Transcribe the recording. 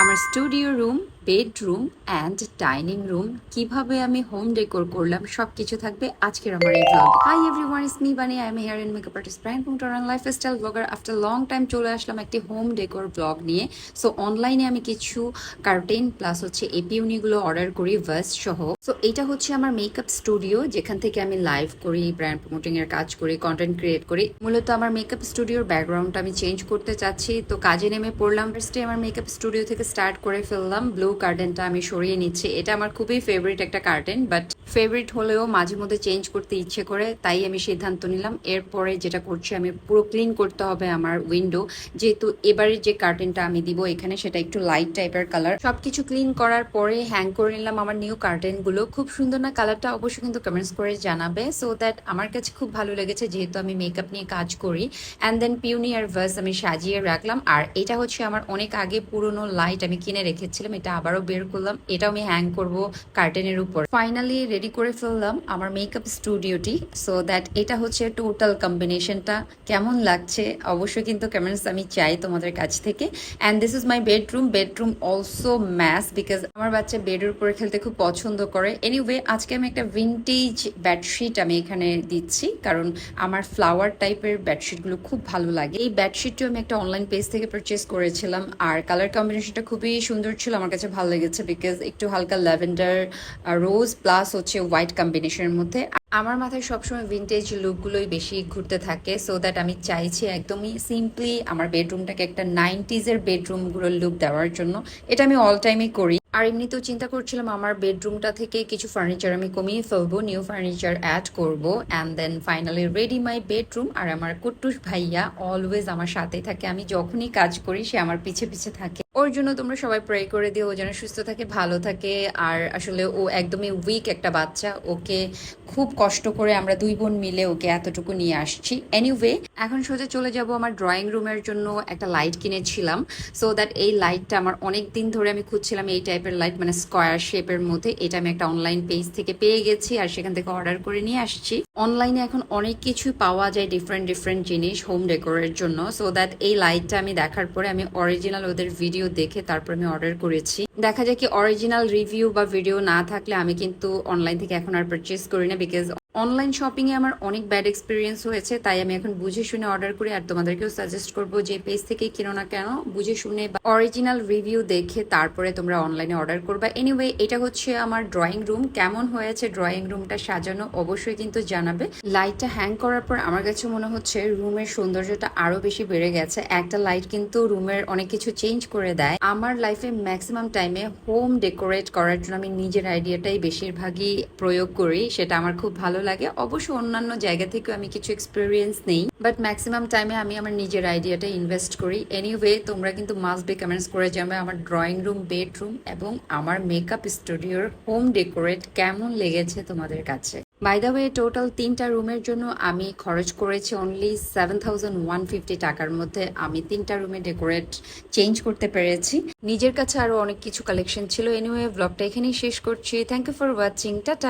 আমার studio room bedroom and dining room কীভাবে আমি হোম ডেকোর করলাম, সবকিছু থাকবে আজকের আমার এই blog hi everyone is me Bani I am here in makeup artist brand পুংটার and lifestyle blogger after long time চলে আসলাম একটি হোম ডেকোর ব্লগ নিয়ে। সো অনলাইনে আমি কিছু কার্টেন প্লাস হচ্ছে এপিউনিগুলো অর্ডার করি ভার্স সহ। সো এটা হচ্ছে আমার মেকআপ স্টুডিও যেখান থেকে আমি লাইভ করি ব্র্যান্ড প্রমোটিং এর কাজ করি কন্টেন্ট ক্রিয়েট করি। মূলত আমার মেকআপ স্টুডিওর ব্যাকগ্রাউন্ডটা আমি চেঞ্জ করতে চাচ্ছি। তো কাজে নেমে পড়লাম। ফার্স্টে আমার মেকআপ স্টুডিও থেকে স্টার্ট করে ফেললাম ব্লু কার্টেনটা আমি সরিয়ে নিচ্ছি। এটা আমার খুবই ফেভারিট একটা কার্টেন বাট ফেভারিট হলেও মাঝে মধ্যে চেঞ্জ করতে ইচ্ছে করে, তাই আমি সিদ্ধান্ত নিলাম। এরপরে যেটা করছি, আমি পুরো ক্লিন করতে হবে আমার উইন্ডো যেহেতু এবারে যে কার্টেনটা আমি দিব এখানে, সেটা একটু লাইট টাইপের কালার সবকিছু ক্লিন করার পরে হ্যাং করে নিলাম আমার নিউ কার্টেনগুলো খুব সুন্দর না কালারটা অবশ্যই কিন্তু কমেন্টস করে জানাবে। সো দ্যাট আমার কাছে খুব ভালো লেগেছে, যেহেতু আমি মেকআপ নিয়ে কাজ করি। অ্যান্ড দেন পিউনি আর ভার্স আমি সাজিয়ে রাখলাম। আর এটা হচ্ছে আমার অনেক আগে পুরনো লাইট আমি কিনে রেখেছিলাম। এটা আবারও বের করলাম। এটাও আমি হ্যাং করব কার্টেনের উপর। ফাইনালি রেডি করে ফেললাম আমার মেকআপ স্টুডিওটি সো দ্যাট এটা হচ্ছে টোটাল কম্বিনেশনটা কেমন লাগছে? অবশ্যই কিন্তু কমেন্টস আমি চাই তোমাদের কাছ থেকে। And this is my bedroom bedroom also mess because আমার বাচ্চা বেডের উপরে খেলতে খুব পছন্দ করে। এনিওয়ে আজকে আমি একটা ভিন্টেজ বেডশিট আমি এখানে দিচ্ছি। কারণ আমার ফ্লাওয়ার টাইপের বেডশিটগুলো খুব ভালো লাগে। এই বেডশিটটিও আমি একটা অনলাইন পেজ থেকে পারচেস করেছিলাম। আর কালার কম্বিনেশনটা খুবই সুন্দর ছিল। আমার কাছে ভালো লেগেছে বিকজ একটু হালকা ল্যাভেন্ডার রোজ প্লাস হচ্ছে হোয়াইট কম্বিনেশনের মধ্যে। আমার মাথায় সবসময় ভিনটেজ লুকগুলোই বেশি ঘুরতে থাকে সো দ্যাট আমি চাইছি একদমই সিম্পলি আমার বেডরুমটাকে একটা নাইনটিজের বেডরুমগুলোর লুক দেওয়ার জন্য। এটা আমি অল টাইমই করি। আর এমনিতেও চিন্তা করছিলাম আমার বেডরুমটা থেকে কিছু ফার্নিচার আমি কমিয়ে ফেলব নিউ ফার্নিচার অ্যাড করব and then finally ready my bedroom আর আমার কুট্টুস ভাইয়া অলওয়েজ আমার সাথেই থাকে। আমি যখনই কাজ করি, সে আমার পিছে পিছে থাকে। ওর জন্য তোমরা সবাই প্রে করে দিও, ও যেন সুস্থ থাকে, ভালো থাকে। আর আসলে ও একদমই উইক একটা বাচ্চা। ওকে খুব কষ্ট করে আমরা দুই বোন মিলে ওকে এতটুকু নিয়ে আসছি। এনিওয়ে এখন সোজা চলে যাব আমার ড্রয়িং রুমের জন্য একটা লাইট কিনেছিলাম। সো দ্যাট এই লাইটটা আমার অনেক দিন ধরে আমি খুঁজছিলাম এই টাইপের লাইট মানে স্কোয়ার শেপের মধ্যে। এটা আমি একটা অনলাইন পেজ থেকে পেয়ে গেছি আর সেখান থেকে অর্ডার করে নিয়ে আসছি। অনলাইনে এখন অনেক কিছুই পাওয়া যায় ডিফারেন্ট ডিফারেন্ট জিনিস হোম ডেকোরের জন্য। সো দ্যাট এই লাইটটা আমি দেখার পরে আমি অরিজিনাল ওদের ভিডিও দেখে তারপর আমি অর্ডার করেছি। দেখা যায় কি অরিজিনাল রিভিউ বা ভিডিও না থাকলে আমি কিন্তু অনলাইন থেকে এখন আর পারচেস করি না বিকজ অনলাইন শপিংয়ে আমার অনেক ব্যাড এক্সপিরিয়েন্স হয়েছে, তাই আমি এখন বুঝে শুনে অর্ডার করি আর তোমাদেরকেও সাজেস্ট করব যে পেজ থেকে কিনো না কেন, বুঝে শুনে বা অরিজিনাল রিভিউ দেখে তারপরে তোমরা অনলাইনে অর্ডার করবা। এনিওয়ে এটা হচ্ছে আমার ড্রয়িং রুম কেমন হয়েছে ড্রয়িং রুমটা সাজানো অবশ্যই কিন্তু জানাবে। লাইটটা হ্যাং করার পর আমার কাছে মনে হচ্ছে রুমের সৌন্দর্যটা আরও বেশি বেড়ে গেছে। একটা লাইট কিন্তু রুমের অনেক কিছু চেঞ্জ করে দেয়। আমার লাইফে ম্যাক্সিমাম টাইমে হোম ডেকোরেট করার জন্য আমি নিজের আইডিয়াটাই বেশিরভাগই প্রয়োগ করি, সেটা আমার খুব ভালো লাগে। অবশ্য অন্যান্য জায়গা থেকেও আমি কিছু এক্সপিরিয়েন্স নেই। বাট ম্যাক্সিমাম টাইমে আমি আমার নিজের আইডিয়াটা ইনভেস্ট করি। এনিওয়ে তোমরা কিন্তু মাস্ট বি কমেন্টস করে যাবে আমার ড্রয়িং রুম বেডরুম এবং আমার মেকআপ স্টুডিওর হোম ডেকোরেট কেমন লেগেছে তোমাদের কাছে। বাই ওয়ে টোটাল তিনটা রুমের জন্য আমি খরচ করেছি only seven thousand one fifty টাকার মধ্যে। আমি তিনটা রুমে ডেকোরেট চেঞ্জ করতে পেরেছি। নিজের কাছে আরও অনেক কিছু কালেকশন ছিল। এনিওয়ে ব্লগটা এখানেই শেষ করছি। Thank you for watching tata.